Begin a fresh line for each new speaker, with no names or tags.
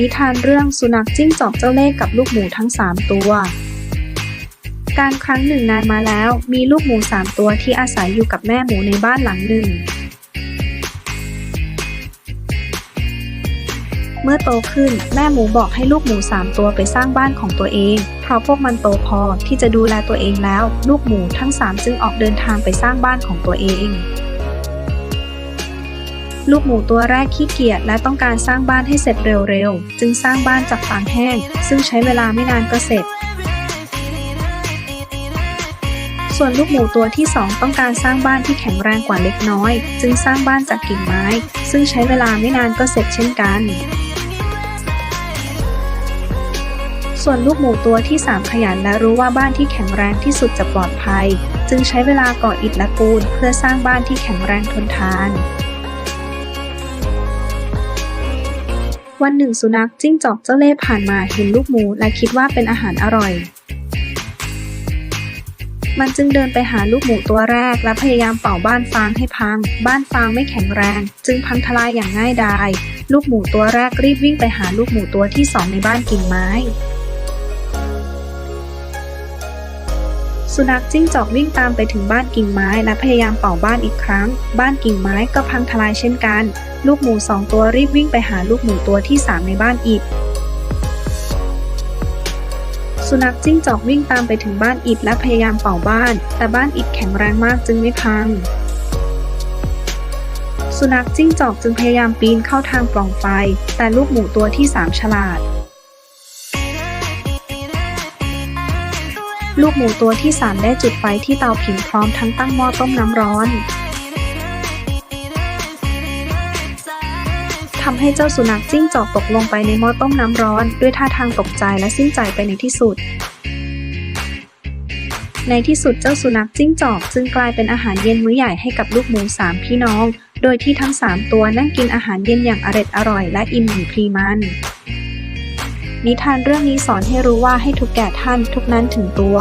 นิทานเรื่องสุนัขจิ้งจอกเจ้าเล่ห์กับลูกหมูทั้งสามตัว การครั้งหนึ่งนานมาแล้ว มีลูกหมูสามตัวที่อาศัยอยู่กับแม่หมูในบ้านหลังหนึ่ง เมื่อโตขึ้นแม่หมูบอกให้ลูกหมูสามตัวไปสร้างบ้านของตัวเอง เพราะพวกมันโตพอที่จะดูแลตัวเองแล้ว ลูกหมูทั้งสามจึงออกเดินทางไปสร้างบ้านของตัวเอง ลูกหมูตัวแรกขี้เกียจและต้องการสร้างบ้านให้เสร็จเร็วๆ จึงสร้างบ้านจากฟางแห้ง ซึ่งใช้เวลาไม่นานก็เสร็จ ส่วนลูกหมูตัวที่สองต้องการสร้างบ้านที่แข็งแรงกว่าเล็กน้อย จึงสร้างบ้านจากกิ่งไม้ ซึ่งใช้เวลาไม่นานก็เสร็จเช่นกัน ส่วนลูกหมูตัวที่ 3 ขยันและรู้ว่าบ้านที่แข็งแรงที่สุดจะปลอดภัย จึงใช้เวลาก่ออิฐและปูนเพื่อสร้างบ้านที่แข็งแรงทนทาน วันหนึ่งสุนัขจิ้งจอกเจ้าเล่ห์ผ่านมาเห็นลูกหมูและคิดว่าเป็นอาหารอร่อย มันจึงเดินไปหาลูกหมูตัวแรกและพยายามเป่าบ้านฟางให้พัง บ้านฟางไม่แข็งแรง จึงพังทลายอย่างง่ายดาย ลูกหมูตัวแรกรีบวิ่งไปหาลูกหมูตัวที่สองในบ้านกิ่งไม้ สุนัขจิ้งจอกวิ่งตามไปถึงบ้านกิ่งไม้และพยายามเป่าบ้านอีกครั้ง บ้านกิ่งไม้ก็พังทลายเช่นกัน ลูกหมูสองตัวรีบวิ่งไปหาลูกหมูตัวที่สามในบ้านอิฐสุนัขจิ้งจอกวิ่งตามไปถึงบ้านอิฐและพยายามเป่าบ้าน แต่บ้านอิฐแข็งแรงมากจึงไม่พัง สุนัขจิ้งจอกจึงพยายามปีนเข้าทางปล่องไฟ แต่ลูกหมูตัวที่สามฉลาด ลูกหมูตัวที่ 3 ได้จุดไฟที่เตาผิงพร้อมทั้งตั้งหม้อต้มน้ำร้อนทำให้เจ้าสุนัขจิ้งจอกตกลงไปในหม้อต้มน้ำร้อน ด้วยท่าทางตกใจและสิ้นใจไปในที่สุด ในที่สุดเจ้าสุนัขจิ้งจอกจึงกลายเป็นอาหารเย็นมื้อใหญ่ให้กับลูกหมูสามพี่น้อง โดยที่ทั้ง 3 ตัวนั่งกินอาหารเย็นอย่างอร็ดอร่อยและอิ่มหนำพรีมัน นิทานเรื่องนี้สอนให้รู้ว่าให้ทุกแก่ท่านทุกนั้นถึงตัว